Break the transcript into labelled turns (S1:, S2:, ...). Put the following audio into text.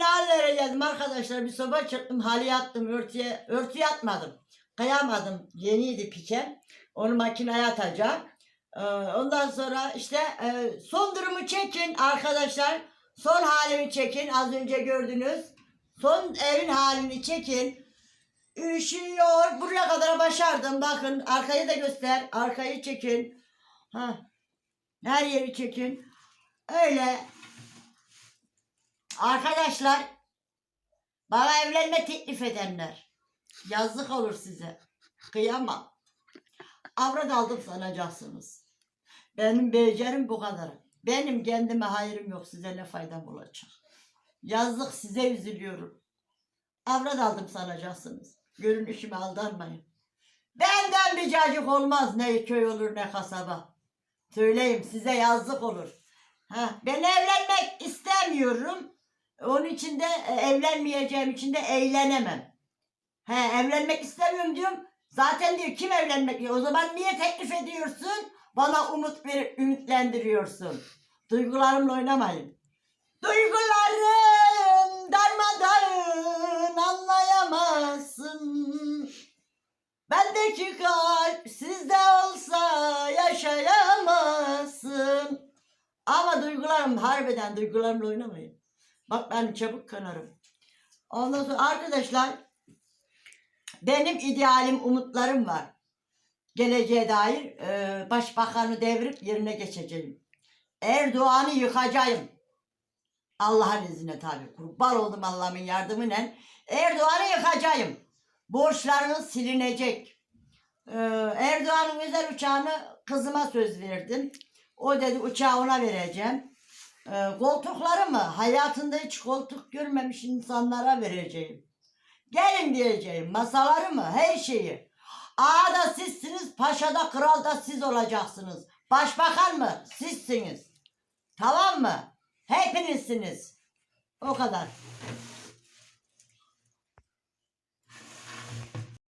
S1: hallere geldim arkadaşlar. Bir soba çektim, halı attım, örtüye, örtüye atmadım. Kıyamadım. Yeniydi pikem. Onu makineye atacağım. Ee, Ondan sonra işte e, son durumu çekin arkadaşlar. Son halini çekin. Az önce gördünüz. Son evin halini çekin. Üşüyor. Buraya kadar başardım. Bakın arkayı da göster. Arkayı çekin. Ha. Her yeri çekin. Öyle. Arkadaşlar bana evlenme teklif edenler. Yazık olur size. Kıyamam. Avrat aldım sanacaksınız. Benim becerim bu kadar. Benim kendime hayrım yok. Size ne faydam olacak? Yazık size üzülüyorum. Avrat aldım sanacaksınız. Görünüşüme aldanmayın. Benden bir cacık olmaz. Ne köy olur ne kasaba. Söyleyeyim size yazık olur. Ha, ben evlenmek istemiyorum. Onun için de e, evlenmeyeceğim için de eğlenemem. He, evlenmek istemiyorum diyorum. Zaten diyor kim evlenmek O zaman niye teklif ediyorsun? Bana umut ver, ümitlendiriyorsun. Duygularımla oynamayın. Duygularım darmadağın anlayamazsın. Bendeki kalp sizde olsa yaşayamazsın. Ama duygularım harbiden duygularımla oynamayın. Bak ben çabuk kanarım. Ondan sonra arkadaşlar benim idealim, umutlarım var. Geleceğe dair e, başbakanı devirip yerine geçeceğim. Erdoğan'ı yıkacağım. Allah'ın izniyle tabi. Kurban oldum Allah'ın yardımıyla. Erdoğan'ı yıkacağım. Borçlarınız silinecek. Ee, Erdoğan'ın özel uçağını kızıma söz verdim. O dedi uçağı ona vereceğim. Ee, koltuklarımı hayatında hiç koltuk görmemiş insanlara vereceğim. Gelin diyeceğim masalarımı her şeyi. Ağa da sizsiniz, paşa da kral da siz olacaksınız. Başbakan mı? Sizsiniz. Tamam mı? Hepinizsiniz. O kadar.